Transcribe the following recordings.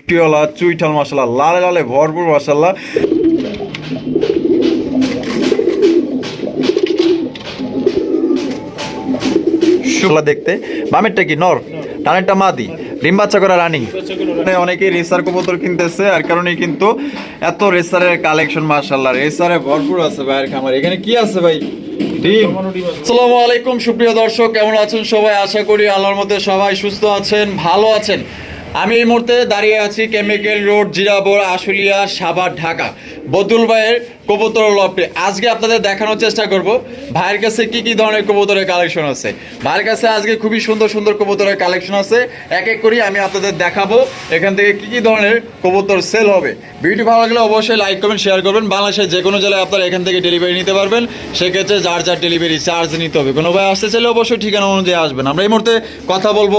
চুটিওয়ালা চুইঠাল মশলা, লালে লালে ভরপুর মশলা। দেখতে। বামেরটা কি? নর। বাচ্চা করা অনেকেই রেসার কবুতর কিনতেছে, আর কারণে কিন্তু এত রেসারের কালেকশন মাশাল্লাহ রেসারে ভরপুর আছে ভাইয়ের খামার। এখানে কি আছে ভাই? আসসালামু আলাইকুম, সুপ্রিয় দর্শক। কেমন আছেন সবাই? আশা করি আল্লাহর মধ্যে সবাই সুস্থ আছেন, ভালো আছেন। আমি এই মুহূর্তে দাঁড়িয়ে আছি কেমিক্যাল রোড জিরাবর আশুলিয়া সাভার ঢাকা। বদুল ভাইয়ের কবুতর লপটে আজকে আপনাদের দেখানোর চেষ্টা করব, ভাইয়ের কাছে কি কি ধরনের কবুতরের কালেকশন আছে। ভাইয়ের কাছে আজকে খুবই সুন্দর সুন্দর কবুতরের কালেকশন আছে। এক এক করে আমি আপনাদের দেখাবো, এখান থেকে কি কি ধরনের কবুতর সেল হবে। ভিডিও ভালো লাগলে অবশ্যই লাইক করবেন শেয়ার করবেন। বাংলাদেশের যে কোনো জেলায় আপনারা এখান থেকে ডেলিভারি নিতে পারবেন। সেক্ষেত্রে যার যার ডেলিভারি চার্জ নিতে হবে। কোনো ভাই আসতে চাইলে অবশ্যই ঠিকানা অনুযায়ী আসবেন। আমরা এই মুহূর্তে কথা বলব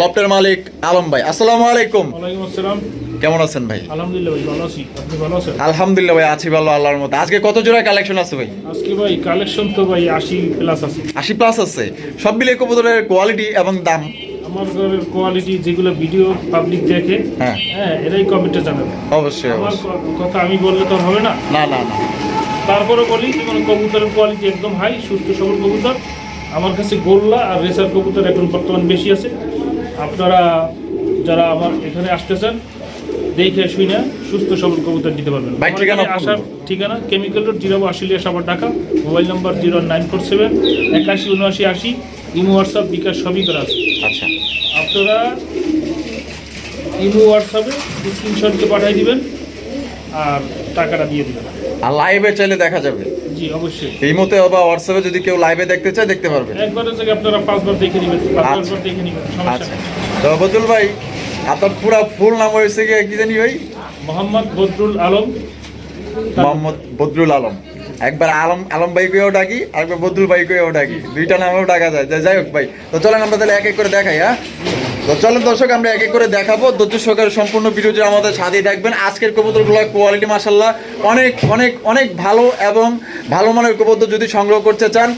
লফটের মালিক আলম ভাই। আসসালামু আলাইকুম। আসসালাম। কেমন আছেন ভাই? আলহামদুলিল্লাহ ভাই ভালো আছি। আপনি ভালো আছেন? আলহামদুলিল্লাহ ভাই আছি ভালো আল্লাহর মতো। আজকে কত জোড়া কালেকশন আছে ভাই? আজকে ভাই কালেকশন তো ভাই আশি প্লাস আছে। আশি প্লাস আছে। সব মিলিয়ে কবুতরের কোয়ালিটি এবং দাম? আমার কোয়ালিটি যেগুলো ভিডিও পাবলিক দেখে হ্যাঁ। হ্যাঁ এরাই কমেন্টে জানাবে। অবশ্যই আমার কথা আমি বললে তো হবে না। না না না। তারপরে বলি যেমন কবুতরের কোয়ালিটি একদম হাই সুস্থ সবল কবুতর। আমার কাছে গোল্লা আর রেসার কবুতর এখন বর্তমান বেশি আছে। আপনারা যারা আমার এখানে আসতেছেন দেখে শুনে সুস্থ সবল কবুতর দিতে পারবেন। আসার ঠিকানা chemical road zero Ashulia Savar Dhaka. Mobile number zero nine four seven একাশি উনআশি আশি। ইমো হোয়াটসঅ্যাপ বিকাশ সবই করা আছে। আচ্ছা। আপনারা ইমো হোয়াটসঅ্যাপে স্ক্রিনশট দিয়ে পাঠিয়ে দিবেন আর টাকাটা দিয়ে দিবেন। আর লাইভে চাইলে দেখা যাবে। জি অবশ্যই। এই মতে বা হোয়াটসঅ্যাপে যদি কেউ লাইভে দেখতে চায় দেখতে পারবে। জায়গায় আপনারা পাঁচবার দেখে নেবেন বা আচ্ছা। দেখে নেবেন আচ্ছা। তো বদুল ভাই আপনার পুরো ফুল নাম হয়েছে কি কি জানি ভাই? মোহাম্মদ বদরুল আলম। মোহাম্মদ বদরুল আলম। একবার আলম আলম ভাই কেও ডাকি আরেকবার বদরুল ভাই কেও ডাকি। দুইটা নামেও ডাকা যায়। যাই- যাই হোক ভাই। তো চলেন আমরা তাহলে এক এক করে দেখাই হ্যাঁ? তো চলেন দর্শক, আমরা এক এক করে দেখাবো। ধৈর্য সহকারে সম্পূর্ণ ভিডিওটি আমাদের সাথে দেখবেন আজকের কবুতরগুলো কোয়ালিটি মাসাল্লাহ অনেক অনেক অনেক ভালো এবং ভালো মানের কবুতর যদি সংগ্রহ করতে চান,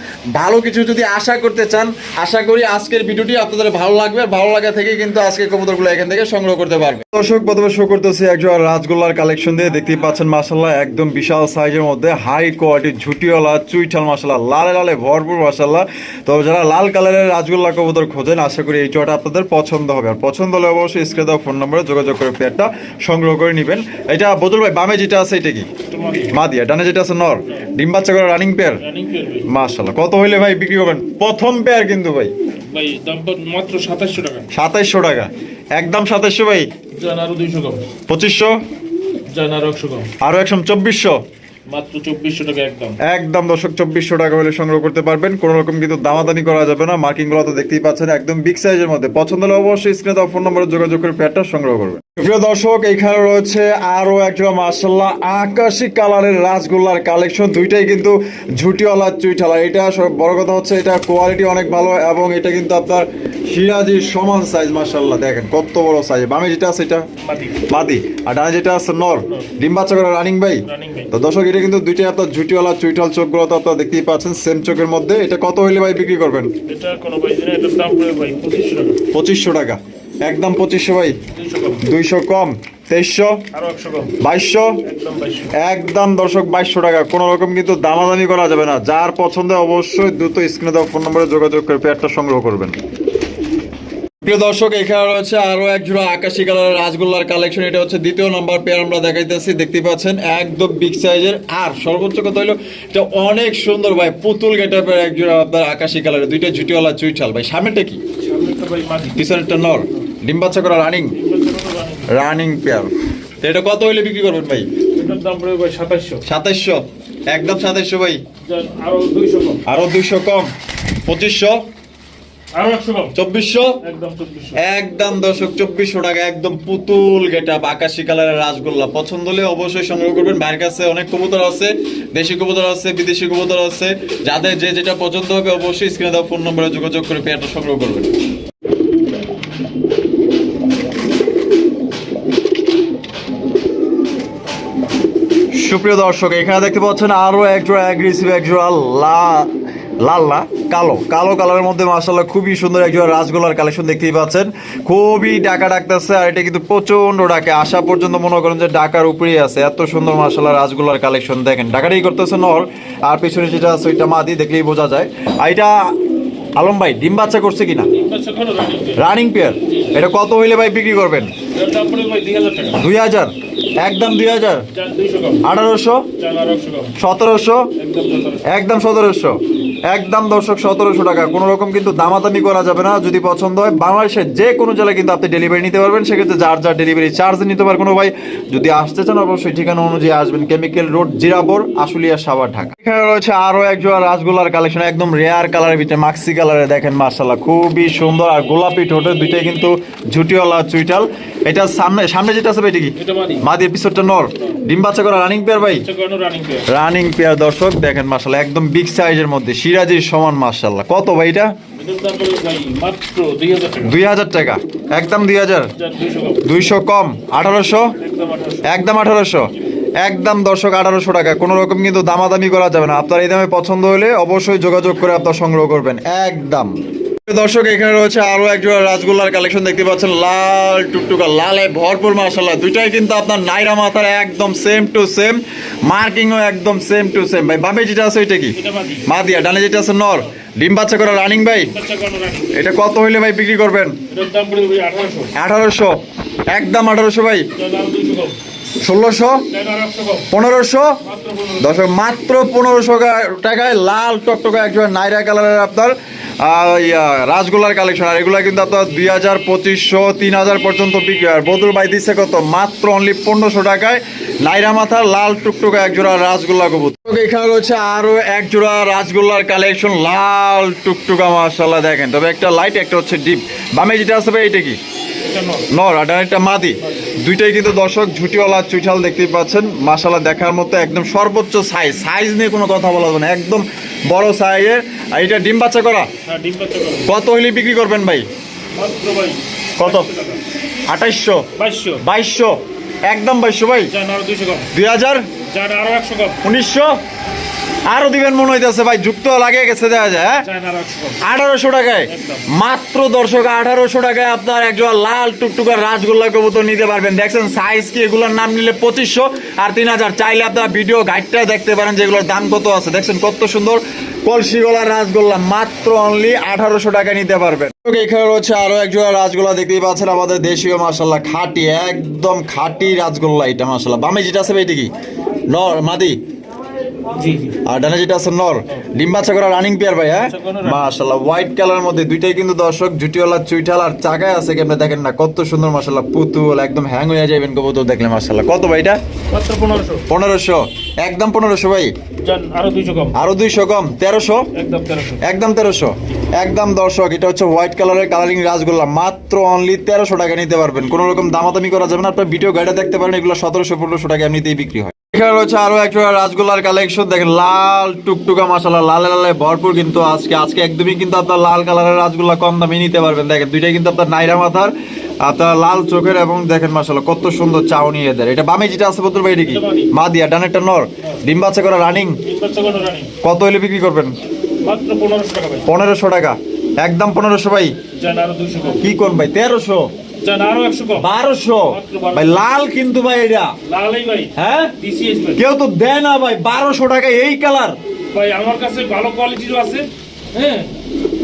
ভালো কিছু যদি আশা করতে চান, আশা করি আজকের ভিডিওটি আপনাদের ভালো লাগবে। ভালো লাগা থেকে কিন্তু আজকের কবুতরগুলো এখান থেকে সংগ্রহ করতে পারবে। দর্শক, প্রথমে শো করতেছি একজন রাজগোল্লার কালেকশন দিয়ে। দেখতেই পাচ্ছেন মাসাল্লাহ একদম বিশাল সাইজের মধ্যে হাই কোয়ালিটির ঝুটিওয়ালা, চুইঠাল মাসাল্লাহ লালে লালে ভরপুর মাসাল্লাহ তো যারা লাল কালারের রাজগোল্লা কবুতর খোঁজেন, আশা করি এই চটা আপনাদের পছন্দ হবে। আর পছন্দ হলে অবশ্যই স্ক্রিনে দেওয়া ফোন নম্বরে যোগাযোগ করে পেয়ারটা সংগ্রহ করে নেবেন। এটা বদল ভাই বামে যেটা আছে এটা কি? মা দিয়া ডানে যেটা আছে নর। ডিম বাচ্চা করে রানিং পেয়ার মাশাল্লাহ কত হইলে ভাই বিক্রি করবেন? প্রথম পেয়ার কিন্তু ভাই। ভাই দাম মাত্র সাতাশশো টাকা। সাতাইশশো টাকা। একদম সাতাইশশো ভাই। আরও দুইশো কম। পঁচিশশো? আরও একশো চব্বিশশো? মাত্র চব্বিশশো টাকা একদম। একদম দর্শক চব্বিশশো টাকা হলে সংগ্রহ করতে পারবেন। কোনো রকম কিন্তু দামাদানি করা যাবে না। মার্কিং তো দেখতেই পাচ্ছেন একদম বিগ সাইজের মধ্যে। পছন্দ হলে অবশ্যই স্ক্রিনে দেওয়া ফোন নম্বরে যোগাযোগ করে প্যাডটা সংগ্রহ করবেন। প্রিয় দর্শক এইখানে রয়েছে আরও একজন মার্শাল্লাহ আকাশি কালারের রাসগোল্লার কালেকশন দুইটাই কিন্তু ঝুটিওয়ালা চুইঠালা। এটা বড় কথা হচ্ছে এটা কোয়ালিটি অনেক ভালো এবং এটা কিন্তু আপনার সিরাজির সমান সাইজ মার্শাল্লাহ দেখেন কত বড় সাইজ বামে যেটা আছে এটা? মাদি। আর ডানে যেটা আছে নর। ডিম বাচ্চা করে রানিং ভাই? রানিং ভাই। তো দর্শক এটা কিন্তু দুইটাই আপনার ঝুটিওয়ালা চুইটাল চোখগুলো তো আপনারা দেখতেই পাচ্ছেন সেম চোখের মধ্যে। এটা কত হইলে ভাই বিক্রি করবেন? এটা কোনো ভাই এটার দাম ভাই পঁচিশশো টাকা। পঁচিশশো টাকা। একদম পঁচিশশো ভাই। দুইশো কম। দুইশো কম। তেইশশো? কম। বাইশশো? একদম বাইশশো। একদম দর্শক বাইশশো টাকা। কোনো রকম কিন্তু দামাদামি করা যাবে না। যার পছন্দ অবশ্যই দ্রুত স্ক্রিনে দেওয়া ফোন নম্বরে যোগাযোগ করে পেয়ারটা সংগ্রহ করবেন। প্রিয় দর্শক এখানে রয়েছে আরও এক জোড়া আকাশি কালারের রাজগোল্লার কালেকশন এটা হচ্ছে দ্বিতীয় নাম্বার পেয়ার আমরা দেখাইতেছি দেখতে পাচ্ছেন একদম বিগ সাইজের আর সর্বোচ্চ কথা হলো এটা অনেক সুন্দর ভাই পুতুল গেটাপের এক জোড়া আপনার আকাশি কালারের দুইটা ঝুটিওয়ালা চুইঠাল ভাই। সামনেটা কি? পিছনেরটা নর। ডিম বাচ্চা করা রানিং রানিং পেয়ার তো এটা কত হইলে বিক্রি করবেন ভাই? সাতাশশো। সাতাইশশো একদম সাতাইশশো ভাই। আরও দুইশো কম। আরও দুইশো কম। পঁচিশশো? চব্বিশশো? একদম দর্শক চব্বিশশো টাকা একদম পুতুল গেট আপ আকাশি কালারের রাসগোল্লা। পছন্দ হলে অবশ্যই সংগ্রহ করবেন। ভাইয়ের কাছে অনেক কবুতর আছে দেশি কবুতর আছে বিদেশি কবুতর আছে। যাদের যে যেটা পছন্দ হবে অবশ্যই স্ক্রিনে দেওয়া ফোন নম্বরে যোগাযোগ করে পেয়ারটা সংগ্রহ করবেন। সুপ্রিয় দর্শক এখানে দেখতে পাচ্ছেন আরও এক জোড়া অ্যাগ্রেসিভ এক জোড়া লা লাল্লা কালো কালো কালারের মধ্যে মাসাল্লাহ খুবই সুন্দর একজন রাজগোলার কালেকশন দেখতেই পাচ্ছেন। খুবই ডাকা ডাকতেছে আর এটা কিন্তু প্রচণ্ড ডাকে। আসা পর্যন্ত মনে করেন যে ডাকার উপরেই আছে। এত সুন্দর মাসাল্লাহ রাজগোলার কালেকশন দেখেন। ডাকাটাই করতেছে নর আর পিছনে যেটা আছে ওইটা মাদি দেখলেই বোঝা যায়। আর এটা আলম ভাই ডিম বাচ্চা করছে কিনা? রানিং পেয়ার এটা কত হইলে ভাই বিক্রি করবেন? দুই হাজার একদম দুই হাজার? আঠারোশো? সতেরোশো? একদম সতেরোশো। একদম দর্শক সতেরোশো টাকা। কোনো রকম কিন্তু দামাদামি করা যাবে না যদি পছন্দ হয়। বাংলাদেশের যে কোনো জেলায় কিন্তু আপনি ডেলিভারি নিতে পারবেন। সেক্ষেত্রে যার যার ডেলিভারি চার্জ নিতে পারবেন কোনো ভাই যদি আসতে চান অবশ্যই ঠিকানা অনুযায়ী আসবেন। Chemical road Zirabo Ashulia Savar Dhaka. এখানে রয়েছে আরও এক জোড়া রাসগোলার কালেকশন একদম রেয়ার কালারের ভিতরে মাক্সি কালারে দেখেন মার্শাল্লাহ খুবই সুন্দর। আর গোলাপি ঠোঁটে দুইটাই কিন্তু ঝুটিওয়ালা চুইটাল এটা সামনে সামনে যেটা আছে এটা কি? মাদির পিছরটা নর। ডিম বাচ্চা করা রানিং পেয়ার ভাই? রানিং পেয়ার দর্শক দেখেন মাসাল্লাহ একদম বিগ সাইজের মধ্যে সিরাজির সমান মাসাল্লাহ কত ভাই এটা? দুই হাজার টাকা। একদম দুই হাজার? দুইশো কম। আঠারোশো। একদম আঠারোশো। একদম দর্শক আঠারোশো টাকা। কোনো রকম কিন্তু দামাদামি করা যাবে না। আপনার এই দামে পছন্দ হলে অবশ্যই যোগাযোগ করে আপনার সংগ্রহ করবেন। একদম। দর্শক এখানে রয়েছে আরও এক জোড়া রাসগোল্লার কালেকশন দেখতে পাচ্ছেন। লাল টুকটুকা লালে ভরপুর মাসাল্লাহ দুইটাই কিন্তু আপনার নাইরা মাথার একদম সেম টু সেম মার্কিংও একদম সেম টু সেম ভাই বামে যেটা আছে ওইটা কি? এটা মাদি। মাদিয়া ডানে যেটা আছে নর। ডিম বাচ্চা করা রানিং ভাই? এটা কত হইলে ভাই বিক্রি করবেন? আঠারোশো। একদম আঠারোশো ভাই। ষোলোশো? পনেরোশো? দশ মাত্র পনেরোশো টাকায় লাল টকটকা একজন নাইরা কালারের আপনার আহ, ইয়া, রাসগোল্লার কালেকশন আর এগুলো কিন্তু আপনার দুই হাজার পঁচিশশো তিন হাজার পর্যন্ত বিক্রি আর বদল বাই দিচ্ছে কত? মাত্র অনলি পনেরোশো টাকায় নাইরা মাথার লাল টুকটুকা এক জোড়া রাসগোল্লা কবুতর। এখানে রয়েছে আরও এক জোড়া রাসগোল্লার কালেকশন লাল টুকটুকা মার্শাল্লাহ দেখেন। তবে একটা লাইট একটা হচ্ছে ডিপ বামে যেটা ভাই এটা কি? নর। আর একটা মাদি। দুইটাই কিন্তু দর্শক ঝুটিওয়ালা চুইঠাল দেখতেই পাচ্ছেন। মাসালা দেখার মতো একদম সর্বোচ্চ সাইজ সাইজ নিয়ে কোনো কথা বলা যাবে না একদম বড় সাইজের আর এটা ডিম বাচ্চা করা? হ্যাঁ কত হইলে বিক্রি করবেন ভাই? কত? আঠাইশশো? বাইশশো। একদম বাইশশো ভাই? দুই হাজার? উনিশশো? আরও দিবেন মনে হইতেছে, ভাই, যুক্ত লাগে গেছে, দেখা যায় হ্যাঁ? আঠারোশো টাকায়। মাত্র দর্শক, আঠারোশো টাকায় আপনার একজন লাল টুকটুকার রাজগোল্লা কবুতর নিতে পারবেন। দেখছেন সাইজ কি, এগুলোর নাম নিলে পঁচিশশো আর তিন হাজার। চাইলে আপনার ভিডিও গাইডটা দেখতে পারেন যেগুলোর দাম কত আছে। দেখছেন, কত সুন্দর কলসি গলা রাজগোল্লা, মাত্র অনলি আঠারোশো টাকা নিতে পারবেন। এখানে রয়েছে আরও এক জোড়া রাজগোল্লা, দেখতেই পাচ্ছেন আমাদের দেশীয় মাসাল্লাহ খাটি, একদম খাঁটি রাজগোল্লা এটা মাসাল্লাহ বামে যেটা আছে ভাই, এটা কি? নর মাদি? আর ডানে যেটা আছে নর ডিম বাচ্চা করা রানিং পেয়ার ভাই হ্যাঁ? বাচ্চা করা running। মাশাআল্লাহ হোয়াইট কালার মধ্যে দুইটাই কিন্তু দর্শক জুটিওয়ালা চুইঠাল আর চাকায় আছে কেমনে দেখেন না কত সুন্দর মাশাআল্লাহ পুতুল একদম হ্যাং হয়ে যাবেন কবুতর দেখলে মাশাআল্লাহ। কত ভাই এটা? মাত্র পনেরোশো। পনেরোশো। একদম পনেরোশো ভাই? আরও দুইশো কম। আরও দুইশো কম? তেরোশো? একদম তেরোশো। একদম দর্শক এটা হচ্ছে হোয়াইট কালারের কালারিং রাসগোল্লা মাত্র অনলি তেরোশো টাকা নিতে পারবেন। কোনো রকম দামাদামি করা যাবে না আপনার ভিডিও গাইডে দেখতে পারেন এগুলো সতেরোশো পনেরোশো টাকা এমনিতেই বিক্রি হয়। এখানে রয়েছে আরও একটা রাসগোল্লার কালেকশন দেখেন লাল টুকটুকা মশলা লালে লালে ভরপুর কিন্তু আজকে। আজকে একদমই কিন্তু আপনার লাল কালারের রাসগোল্লা কম দামে নিতে পারবেন। দেখেন দুইটাই কিন্তু আপনার নাইরা মাথার আপনার লাল চোখের এবং দেখেন মশলা কত সুন্দর চাউনি এদের। এটা বামে যেটা আছে বদল ভাই এটা কি? এটা মাদি। মাদিয়া ডানেরটা নর। ডিম বাচ্চা করা রানিং কত হলে বিক্রি করবেন? পনেরোশো টাকা একদম পনেরোশো ভাই। কি কোন ভাই? তেরোশো। বারোশো? ভাই লাল কিন্তু ভাই এটা। হ্যাঁ? কেউ তো দেয় না ভাই বারোশো টাকা এই কালার। ভাই আমার কাছে ভালো কোয়ালিটিরও আছে। হ্যাঁ?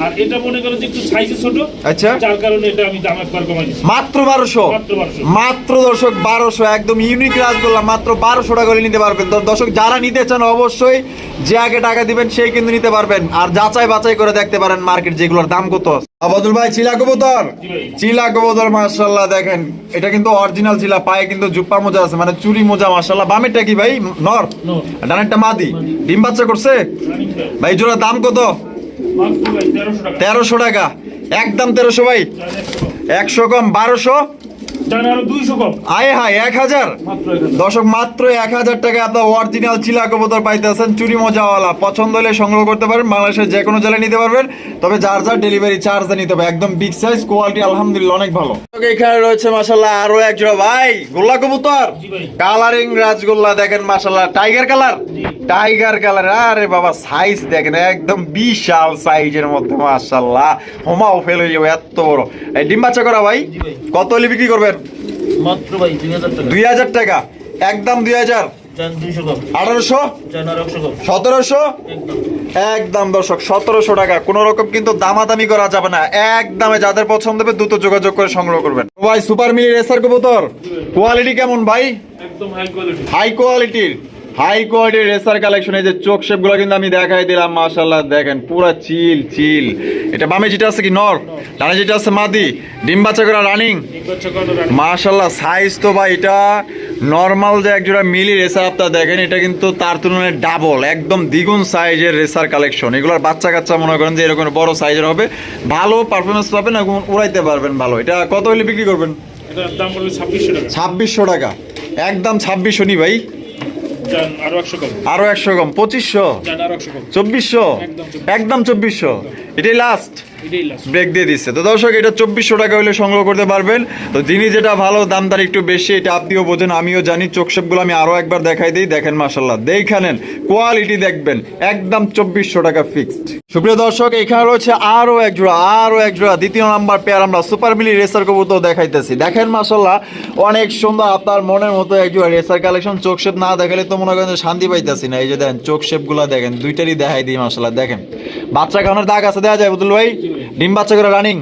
আর এটা মনে করেন যে একটু সাইজে ছোট আচ্ছা। যার কারণে এটা আমি দাম একবার কমাই দিচ্ছি। মাত্র বারোশো? মাত্র বারোশো। মাত্র দর্শক বারোশো একদম ইউনিক রাসগোল্লা মাত্র বারোশো টাকা করে নিতে পারবেন। দর্শক যারা নিতে চান অবশ্যই যে আগে টাকা দিবেন সেই কিন্তু নিতে পারবেন। আর যাচাই বাছাই করে দেখতে পারেন মার্কেট যেগুলোর দাম কত। আবাদুল ভাই চিলা কবুতর? চিলা কবুতর দেখেন। এটা কিন্তু অরিজিনাল চিলা পায়ে কিন্তু জুপ্পা মোজা আছে মানে চুরি মোজা মার্শাল্লাহ বামেরটা কি ভাই? নর? নর। ডানেরটা মাদি? ডিম বাচ্চা করছে? ভাই জোড়া দাম কত? তেরোশো টাকা। একদম তেরোশো ভাই। একশো কম বারোশো। আয় হায় এক হাজার? মাত্র দর্শক মাত্র এক হাজার টাকা আপনার অরিজিনাল চিলা কবুতর পাইতেছেন। চুরি মজাওয়ালা পছন্দ হলে সংগ্রহ করতে পারেন। বাংলাদেশের যে কোনো জেলায় নিতে পারবেন। তবে যার যার ডেলিভারি চার্জ নিতে হবে। একদম বিগ সাইজ কোয়ালিটি আলহামদুলিল্লাহ অনেক ভালো। এখানে রয়েছে মাসাল্লাহ আরও এক জোড়া। ভাই গোল্লা কবুতর? কালারিং রাজগোল্লা দেখেন মাসাল্লাহ টাইগার কালার টাইগার কালার আরে বাবা সাইজ দেখেন একদম বিশাল সাইজের মধ্যে মাসাল্লাহ হোমাও ফেল হয়ে যাবে এত বড়। এই ডিম বাচ্চা করা ভাই? ভাই। কত হলে বিক্রি করবেন? মাত্র ভাই দুই হাজার টাকা। একদম দুই হাজার। আঠারোশো? সতেরোশো? একদম দর্শক সতেরোশো টাকা। কোনো রকম কিন্তু দামাদামি করা যাবে না। একদমে যাদের পছন্দ হবে দ্রুত যোগাযোগ করে সংগ্রহ করবেন। ভাই সুপার মিলি রেসার কবুতর। কোয়ালিটি কেমন ভাই? একদম হাই কোয়ালিটি হাই কোয়ালিটির হাই কোয়ালিটির রেসার কালেকশন এই যে চোখ শেপগুলো কিন্তু আমি দেখাই দিলাম মাশাল্লাহ দেখেন পুরা চিল চিল। এটা বামে যেটা আছে কি নর? ডানে যেটা আছে মাদি। ডিম বাচ্চা করা রানিং। মাশাল্লাহ সাইজ তো ভাই এটা নর্মাল যে একজোড়া মিলি রেসার আপনারা দেখেন এটা কিন্তু তার তুলনায় ডাবল একদম দ্বিগুণ সাইজের রেসার কালেকশন। এগুলোর বাচ্চা কাচ্চা মনে করেন যে এরকম বড় সাইজের হবে ভালো পারফরমেন্স পাবেন এবং উড়াইতে পারবেন ভালো। এটা কত হলে বিক্রি করবেন? ছাব্বিশশো টাকা। একদম ছাব্বিশশো নি ভাই। আরও একশো কম। পঁচিশশো চব্বিশশো একদম চব্বিশশো। এটাই লাস্ট ব্রেক দিয়ে দিচ্ছে। তো দর্শক, এটা চব্বিশশো টাকা হলে সংগ্রহ করতে পারবেন। তো যিনি যেটা ভালো, দাম তার একটু বেশি, এটা আপনিও বোঝেন, আমিও জানি। চোখশেপগুলো আমি আরও একবার দেখাই দিই। দেখেন মাসাল্লাহ দেখেন কোয়ালিটি দেখবেন। একদম চব্বিশশো টাকা ফিক্সড সুপ্রিয় দর্শক, এখানে রয়েছে আরও এক জোড়া, আরও এক জোড়া। দ্বিতীয় নাম্বার পেয়ার আমরা সুপার মিলি রেসার কবুতর দেখাইতেছি। দেখেন মাসাল্লাহ অনেক সুন্দর আপনার মনের মতো এক জোড়া রেসার কালেকশন চোখশেপ না দেখালে তো মনে করেন শান্তি পাইতেছি না। এই যে দেখেন চোখশেপগুলা দেখেন, দুইটারই দেখাই দিই মাসাল্লাহ দেখেন, বাচ্চা খাওয়ানোর দাগ আছে দেওয়া যায়, বুদুল ভাই? ডিম বাচ্চা করে রানিং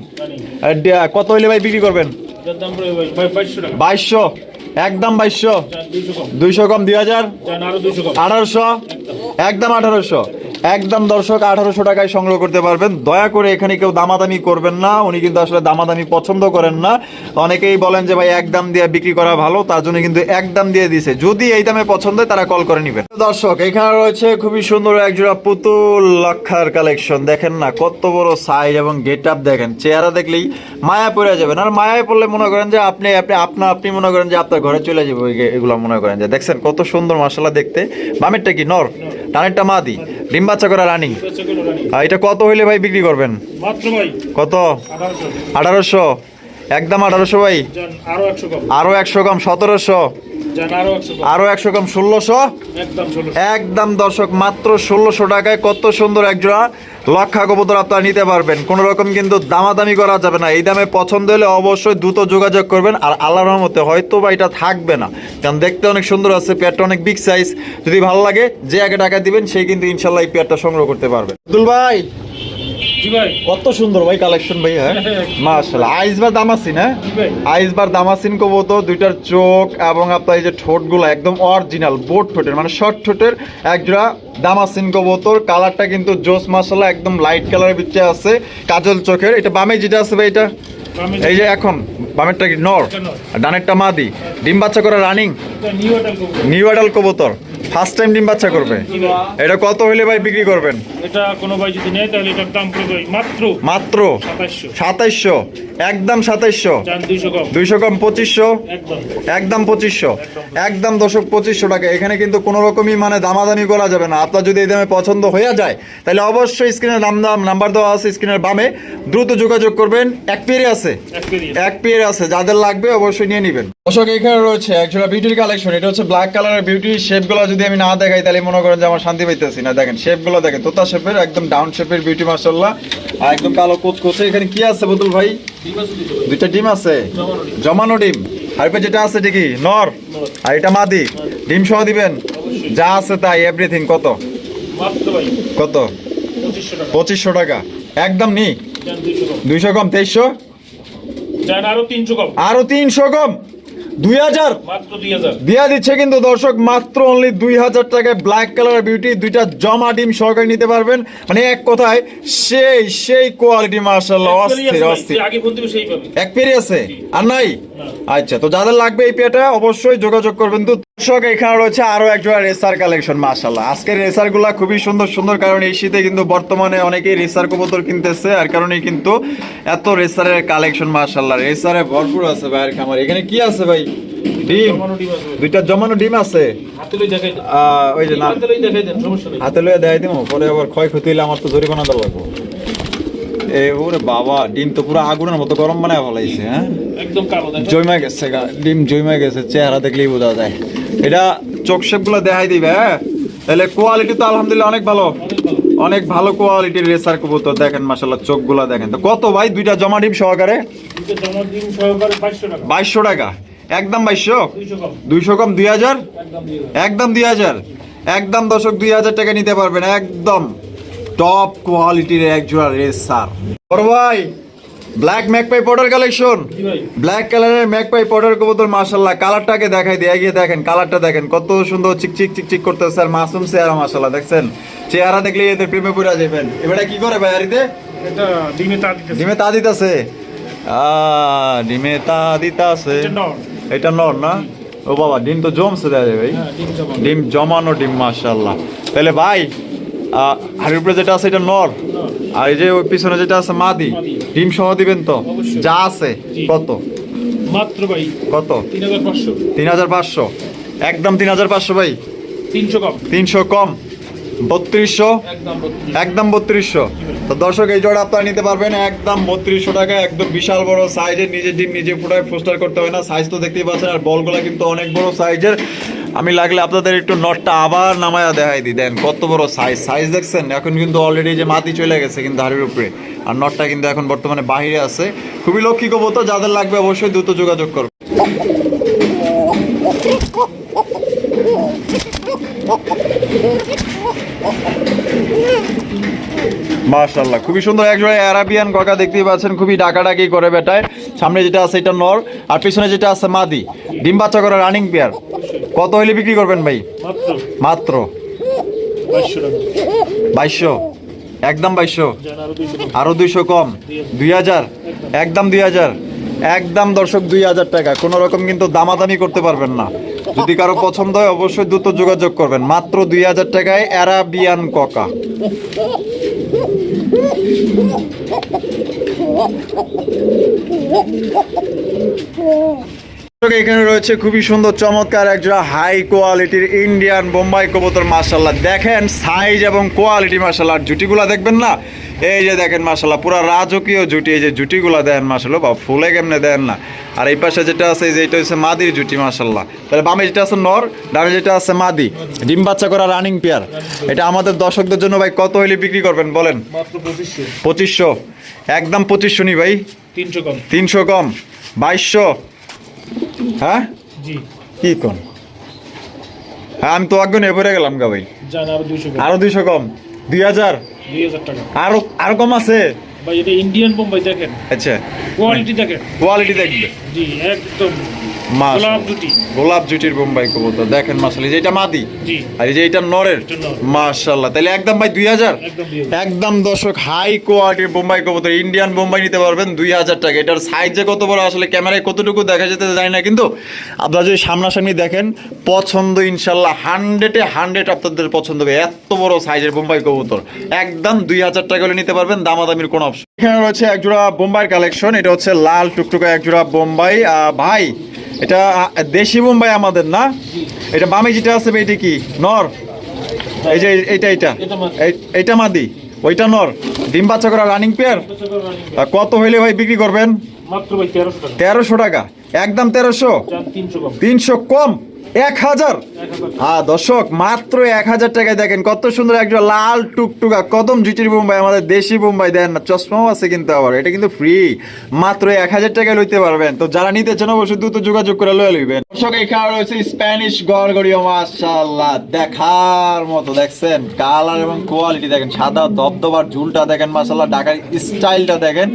কত হইলে ভাই বিক্রি করবেন? বাইশশো। একদম বাইশশো। দুইশো কম। দুই হাজার। আঠারোশো। একদম আঠারোশো। একদম দর্শক, আঠারোশো টাকায় সংগ্রহ করতে পারবেন। দয়া করে এখানে কেউ দামাদামি করবেন না, উনি কিন্তু আসলে দামাদামি পছন্দ করেন না। অনেকেই বলেন যে, ভাই, এক দাম দিয়ে বিক্রি করা ভালো, তার জন্য কিন্তু এক দাম দিয়ে দিছে। যদি এই দামে পছন্দ হয়, তারা কল করে নিবেন। দর্শক, এখানে রয়েছে খুবই সুন্দর এক জোড়া পুতুল লক্ষার কালেকশন দেখেন না, কত বড় সাইজ এবং গেট আপ দেখেন। চেহারা দেখলেই মায়া পড়ে যাবেন। আর মায়ায় পড়লে মনে করেন যে, আপনি আপনি, আপনা, আপনি মনে করেন যে, আপনার ঘরে চলে যাবে এগুলো মনে করেন যে। দেখছেন, কত সুন্দর মশলা দেখতে। বামেরটা কি? নর। ডানেরটা মাদি। ডিম বাচ্চা করা রানিং? এটা কত হইলে ভাই বিক্রি করবেন? কত? আঠারোশো। একদম আঠারোশো ভাই? আরও একশো কম সতেরোশো। আরও একশো কম ষোলোশো। একদম দর্শক মাত্র ষোলোশো টাকায় কত সুন্দর একজোড়া লক্ষা কবুতর আপনারা নিতে পারবেন। কোনো রকম কিন্তু দামাদামি করা যাবে না। এই দামে পছন্দ হলে অবশ্যই দ্রুত যোগাযোগ করবেন। আর আল্লাহর রহমতে হয়তো বা এটা থাকবে না। কারণ দেখতে অনেক সুন্দর আছে পেয়ারটা অনেক বিগ সাইজ যদি ভালো লাগে যে আগে টাকা দিবেন সেই কিন্তু ইনশাল্লাহ এই পেয়ারটা সংগ্রহ করতে পারবে। আব্দুল ভাই কত সুন্দর ভাই কালেকশন ভাই হ্যাঁ? মাশাআল্লাহ। আইসবার দামাসিন হ্যাঁ আইসবার দামাসিন কবুতর দুইটার চোখ এবং আপনার এই যে ঠোঁটগুলো একদম অরিজিনাল বোট ঠোঁটের মানে শর্ট ঠোঁটের একজোড়া দামাসিন কবুতর কালারটা কিন্তু জোস মাসালা একদম লাইট কালারের ভিতরে আছে কাজল চোখের। এটা বামে যেটা আছে ভাই এটা? এই যে এখন বামেরটা কি? নর। ডানেরটা মাদি। ডিম বাচ্চা করে রানিং নিউ অ্যাডাল কবুতর। ফার্স্ট টাইম ডিম বাচ্চা করবে? এটা কত হইলে ভাই বিক্রি করবেন? এটা কোনো ভাই যদি নেয় তাহলে এটার দাম পড়বে মাত্র মাত্র সাতাশশো সাতাইশশো। একদম সাতাইশশো। চান দুইশো কম। দুইশো কম পঁচিশশো? একদম। একদম পঁচিশশো। একদম দশক পঁচিশশো টাকা। এখানে কিন্তু কোনো রকমই মানে দামাদামি করা যাবে না। আপনার যদি এই দামে পছন্দ হয়ে যায় তাহলে অবশ্যই স্ক্রিনের নাম দাম নাম্বার দেওয়া আছে স্ক্রিনের বামে। দ্রুত যোগাযোগ করবেন। এক পেরে আছে। এক পেয়ার আছে। যাদের লাগবে অবশ্যই নিয়ে নেবেন। দর্শক এখানে রয়েছে একজোড়া বিউটির কালেকশন এটা হচ্ছে ব্ল্যাক কালারের বিউটি শেপগুলো যদি আমি না দেখাই তাহলে মনে করেন যে আমার শান্তি পাইতেছি না। দেখেন শেপগুলো দেখেন তোতা শেপের একদম ডাউন শেপের বিউটি মার্শাল্লাহ আর একদম কালো কোচকোচে এখানে কি আছে বদুল ভাই? দুইটা ডিম আছে? জমানো ডিম। আর যেটা আছে ঠিকই নর। আর এটা মাদি। ডিম সহ দিবেন? যা আছে তাই এভরিথিং কত? কত? পঁচিশশো টাকা। একদম নি? দুইশো কম তেইশশো? আরও তিনশো কম। আরও তিনশো কম? দুই হাজার? দিয়া দিচ্ছে কিন্তু দর্শক মাত্র অনলি দুই হাজার টাকায় ব্ল্যাক কালার বিউটি দুইটা জমা ডিম সহকারে নিতে পারবেন। মানে এক কথায় সেই সেই কোয়ালিটি মার্শাল্লাহ অস্থির অস্থির। এক পেরি আছে? আর নাই? আচ্ছা তো যাদের লাগবে এই পেটা অবশ্যই যোগাযোগ করবেন। তো দর্শক এখানে রয়েছে আরও একজোড়া রেসার কালেকশন মাশাল্লাহগুলা খুবই সুন্দর সুন্দর কারণ এই শীতে কিন্তু বর্তমানে অনেকেই রেসার কবুতর কিনতেছে আর কারণে কিন্তু এত রেসারের কালেকশন মাশাল্লাহ রেসারে ভরপুর আছে ভাইয়ের খামার। এখানে কি আছে ভাই? ডিম? জমানো ডিম আছে ভাই। দুইটা জমানো ডিম আছে? হাতে লই দেখাই দেন। আহ, ওই যে না। হাতে লই দেখাই দেন সমস্যা নেই। হাতে লয়ে দেয় দিব পরে আবার ক্ষয়ক্ষতি হলে আমার তো জরিমানা দেওয়া লাগবো। এ ওরে বাবা ডিম তো পুরো আগুনের মতো গরম বানায় ফলাইছে হ্যাঁ? একদম কালো দেখেন। জমা গেছে ডিম জমা গেছে চেহারা দেখলেই বোঝা যায়। এটা চোখ শেপগুলো দেখাই দিবে হ্যাঁ? তাহলে কোয়ালিটি তো আলহামদুলিল্লাহ অনেক ভালো। অনেক ভালো কোয়ালিটির রেসার কবুতর দেখেন মাসাল্লাহ চোখগুলা দেখেন। তো কত ভাই? দুইটা জমা ডিম সহকারে? বাইশশো টাকা। একদম বাইশশো? দুইশো কম। দুই হাজার? একদম একদম দুই হাজার? একদম দশক দুই হাজার টাকা নিতে পারবেন। একদম টপ কোয়ালিটির এক জোড়া রেসার বড় ভাই black magpie potter collection black কালারের ম্যাকপাই পটার কবুতর মাশাল্লাহ কালারটাকে দেখাই দিয়ে এগিয়ে দেখেন কালারটা দেখেন কত সুন্দর চিকচিক চিকচিক করতেছে স্যার মাসুম চেহারা মাশাল্লাহ দেখছেন? চেহারা দেখলে এদের প্রেমে পড়ে যাবেন। এবারে কি করে ভাই আরিতে এটা ডিমে তা দিতেছে। ডিমে তা দিতাছে? আ ডিমে তা দিতাছে। এটা নর। না? ও বাবা ডিম তো জমছে দেয় ভাই। হ্যাঁ ডিম জমানো। ডিম মাশাল্লাহ তাহলে ভাই হাড়ির উপরে যেটা আছে এটা নর। আর এই যে ওই পিছনে যেটা আছে মাদি। ডিম সহ দিবেন তো? যা আছে। কত? মাত্র ভাই। কত? তিন হাজার পাঁচশো। তিন হাজার পাঁচশো। একদম তিন হাজার পাঁচশো ভাই? তিনশো কম। তিনশো কম। বত্রিশশো? একদম বত্রিশশো। তো দর্শক এই জোড়া আপনারা নিতে পারবেন। একদম বত্রিশশো টাকা একদম বিশাল বড় সাইজের নিজের ডিম নিজে ফুটায় পোস্টার করতে হয় না। সাইজ তো দেখতেই পাচ্ছেন আর বলগুলা কিন্তু অনেক বড় সাইজের। আমি লাগলে আপনাদের একটু নটটা আবার নামায়া দেখাই দিই। দেন, কত বড় সাইজ সাইজ দেখছেন? এখন কিন্তু অলরেডি যে মাটি চলে গেছে কিন্তু হাড়ির উপরে। আর নটটা কিন্তু এখন বর্তমানে বাহিরে আছে। খুবই লক্ষ্মী তো যাদের লাগবে অবশ্যই দ্রুত যোগাযোগ করবে মাশাল্লাহ খুবই সুন্দর একজোড়া অ্যারাবিয়ান গগা দেখতেই পাচ্ছেন খুবই ডাকাডাকি করে বেটায়। সামনে যেটা আছে এটা নর আর পিছনে যেটা আছে মাদি। ডিম বাচ্চা করা রানিং পেয়ার কত হইলে বিক্রি করবেন ভাই? মাত্র। বাইশশো একদম বাইশশো? যান আরও দুইশো কম। আরও দুইশো কম? দুই হাজার? একদম দুই হাজার। একদম দর্শক দুই হাজার টাকা। কোনো রকম কিন্তু দামাদামি করতে পারবেন না। যদি কারও পছন্দ হয় অবশ্যই দ্রুত যোগাযোগ করবেন। মাত্র দুই হাজার টাকায় অ্যারাবিয়ান ককা দর্শক, এখানে রয়েছে খুবই সুন্দর চমৎকার একজোড়া হাই কোয়ালিটির ইন্ডিয়ান বোম্বাই কবুতর মার্শাল্লাহ দেখেন সাইজ এবং কোয়ালিটি মার্শাল্লাহ জুটিগুলা দেখবেন না? এই যে দেখেন মার্শাল্লাহ পুরো রাজকীয় জুটি। এই যে জুটিগুলা দেন মার্শাল্লাহ বা ফুলে কেমনে দেন না? আর এই পাশে যেটা আছে যে এটা হচ্ছে মাদির জুটি মার্শাল্লাহ তাহলে বামে যেটা আছে নর ডানে যেটা আছে মাদি। ডিম বাচ্চা করা রানিং পেয়ার এটা আমাদের দর্শকদের জন্য ভাই কত হইলে বিক্রি করবেন বলেন? পঁচিশশো। পঁচিশশো। একদম পঁচিশশো নি ভাই? তিনশো কম। তিনশো কম। বাইশশো। হ্যাঁ? কি কোন? হ্যাঁ আমি তো একজন এবারে গেলাম গা ভাই। আরও দুইশো কম। আরও দুইশো কম। দুই হাজার? আরও আরও কম আছে? ভাই এটা ইন্ডিয়ান বোম্বাই দেখেন। আচ্ছা। কোয়ালিটি দেখেন। কোয়ালিটি দেখবে। জি একদম। গোলাপ জুটির বোম্বাই কবুতর। দেখেন মাসালি যেটা মাদি। আর এই যে এটা নরের। মাশাল্লাহ তাহলে একদম ভাই দুই হাজার? একদম দর্শক হাই কোয়ালিটির বোম্বাই কবুতর ইন্ডিয়ান বোম্বাই নিতে পারবেন দুই হাজার টাকা। এটার সাইজ যে কত বড় আসলে ক্যামেরায় কতটুকু দেখা যেতে যায় না কিন্তু আপনারা যদি সামনাসামনি দেখেন পছন্দ ইনশাল্লাহ হান্ড্রেডে হান্ড্রেড আপনাদের পছন্দ হবে। এত বড় সাইজের বোম্বাই কবুতর। একদম দুই হাজার টাকা হলে নিতে পারবেন দামাদামির কোনো অপশন এখানে রয়েছে একজোড়া বোম্বাইয়ের কালেকশন এটা হচ্ছে লাল টুকটুকা একজোড়া বোম্বাই। ভাই এটা দেশি মুম্বাই আমাদের না? এটা বামে যেটা আছে এটি কি? নর? এই যে এইটা এইটা। এটা এই- এইটা মাদি। ওইটা নর। ডিম বাচ্চা করা রানিং পেয়ার কত হইলে ভাই বিক্রি করবেন? তেরোশো টাকা। একদম তেরোশো? তিনশো কম? এক হাজার? হ্যাঁ দর্শক মাত্র এক হাজার টাকায় দেখেন কত সুন্দর একজন লাল টুকটুকা কদম জিটির বোম্বাই আমাদের দেশি বোম্বাই দেন না চশমাও আছে কিন্তু আবার এটা কিন্তু ফ্রি মাত্র এক হাজার টাকায় লইতে পারবেন। তো যারা নিতে চান অবশ্যই দ্রুত যোগাযোগ করে লয়ে লইবেন। দর্শক রয়েছে স্প্যানিশ গড়গড়িও দেখার মতো দেখছেন? কালার এবং কোয়ালিটি দেখেন সাদা দবদবার ঝুলটা দেখেন মাশাআল্লাহ ঢাকার স্টাইলটা দেখেন।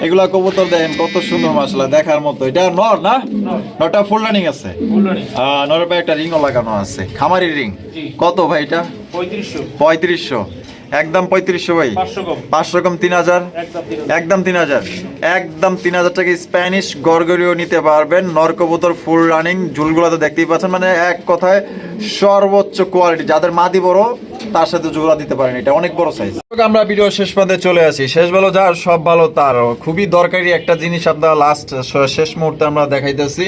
এগুলা কবুতর দেখেন কত সুন্দর মাশাআল্লাহ দেখার মতো। এটা নর না? নটা ফুল রানিং আছে? ফুলরানি আহ, নরের ভাই একটা রিংও লাগানো আছে। খামারি রিং? কত ভাই এটা? পঁয়ত্রিশশো। একদম পঁয়ত্রিশশো ভাই? পাঁচশো কম। তিন হাজার? একদম তিন হাজার। একদম তিন হাজার। একদম তিন হাজার টাকা স্প্যানিশ গরগরিও নিতে পারবেন। নরকবুতর ফুল রানিং ঝুলগুলো তো দেখতেই পাচ্ছেন। মানে এক কথায় সর্বোচ্চ কোয়ালিটি যাদের মাদি বড় তার সাথে জোড়া দিতে পারেন এটা অনেক বড় সাইজ আমরা ভিডিও শেষ পর্যন্ত চলে আসি। শেষ ভালো যার সব ভালো তার। খুবই দরকারি একটা জিনিস আপনারা লাস্ট শেষ মুহূর্তে আমরা দেখাইতেছি।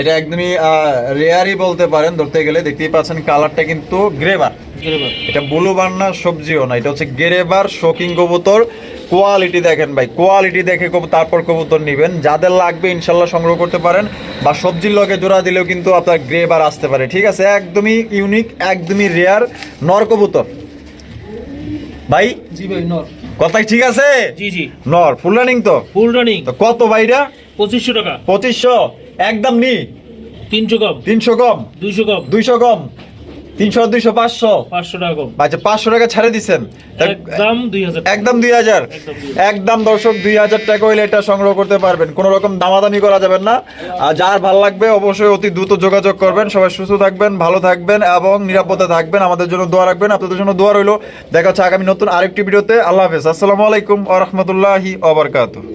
এটা একদমই রেয়ারই বলতে পারেন ধরতে গেলে দেখতেই পাচ্ছেন কালারটা কিন্তু গ্রেবার। এটা ব্লু বান্না সবজিও না এটা হচ্ছে গেরেবার শোকিং কবুতর কোয়ালিটি দেখেন ভাই কোয়ালিটি দেখে কবু- তারপর কবুতর নেবেন। যাদের লাগবে ইনশাল্লাহ সংগ্রহ করতে পারেন বা সবজির লগে জোড়া দিলেও কিন্তু আপনার গ্রেবার আসতে পারে ঠিক আছে? একদমই ইউনিক একদমই রেয়ার নর কবুতর। ভাই? জি ভাই নর। কথাই ঠিক আছে? জি জি। নর ফুল রানিং তো? ফুল রানিং তো কত ভাইরা পঁচিশশো টাকা। পঁচিশশো। একদম নি? তিনশো কম। তিনশো কম? দুইশো কম। দুইশো কম? তিনশো দুইশো পাঁচশো? পাঁচশো টাকা কম। আচ্ছা পাঁচশো টাকা ছাড়ে দিচ্ছেন একদম দুই হাজার একদম দুই হাজার? একদম দর্শক দুই হাজার টাকা হইলে এটা সংগ্রহ করতে পারবেন। কোনো রকম দামাদামি করা যাবে না। আর যার ভালো লাগবে অবশ্যই অতি দ্রুত যোগাযোগ করবেন। সবাই সুস্থ থাকবেন ভালো থাকবেন এবং নিরাপদে থাকবেন। আমাদের জন্য দোয়া রাখবেন। আপনাদের জন্য দোয়া রইল। দেখা হচ্ছে আগামী নতুন আরেকটি ভিডিওতে। আল্লাহ হাফেজ। আসসালামু আলাইকুম আ রহমতুল্লাহি